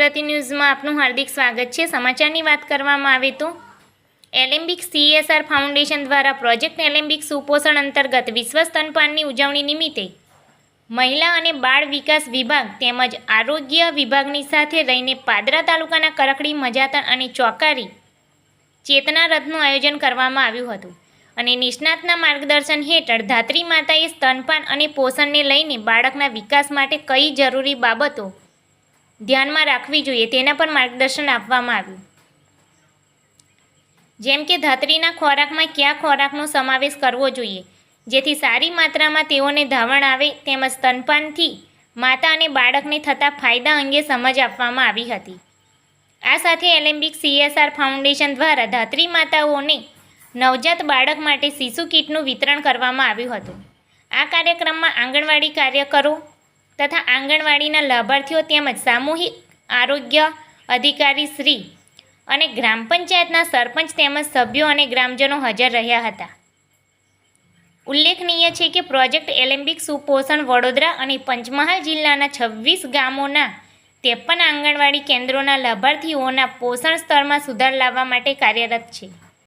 ગુજરાતી ન્યૂઝમાં આપનું હાર્દિક સ્વાગત છે. સમાચારની વાત કરવામાં આવે તો, એલેમ્બિક સીએસઆર ફાઉન્ડેશન દ્વારા પ્રોજેક્ટ એલેમ્બિક સુપોષણ અંતર્ગત વિશ્વ સ્તનપાનની ઉજવણી નિમિત્તે મહિલા અને બાળ વિકાસ વિભાગ તેમજ આરોગ્ય વિભાગની સાથે રહીને પાદરા તાલુકાના કરકડી, મજાતણ અને ચોકારી ચેતના રથનું આયોજન કરવામાં આવ્યું હતું અને નિષ્ણાતના માર્ગદર્શન હેઠળ ધાત્રી માતાએ સ્તનપાન અને પોષણને લઈને બાળકના વિકાસ માટે કઈ જરૂરી બાબતો ધ્યાનમાં રાખવી જોઈએ, તેના પર માર્ગદર્શન આપવામાં આવ્યું. જેમ કે ધાત્રીના ખોરાકમાં કયા ખોરાકનો સમાવેશ કરવો જોઈએ, જેથી સારી માત્રામાં તેઓને ધાવણ આવે તેમજ સ્તનપાનથી માતા અને બાળકને થતા ફાયદા અંગે સમજ આપવામાં આવી હતી. આ સાથે એલેમ્બિક સીએસઆર ફાઉન્ડેશન દ્વારા ધાત્રી માતાઓને નવજાત બાળક માટે શિશુ કીટનું વિતરણ કરવામાં આવ્યું હતું. આ કાર્યક્રમમાં આંગણવાડી કાર્યકરો તથા આંગણવાડીના લાભાર્થીઓ તેમજ સામૂહિક આરોગ્ય અધિકારી શ્રી અને ગ્રામ પંચાયતના સરપંચ તેમજ સભ્યો અને ગ્રામજનો હાજર રહ્યા હતા. ઉલ્લેખનીય છે કે પ્રોજેક્ટ એલેમ્બિક સુપોષણ વડોદરા અને પંચમહાલ જિલ્લાના છવ્વીસ ગામોના ત્રેપન આંગણવાડી કેન્દ્રોના લાભાર્થીઓના પોષણ સ્તરમાં સુધાર લાવવા માટે કાર્યરત છે.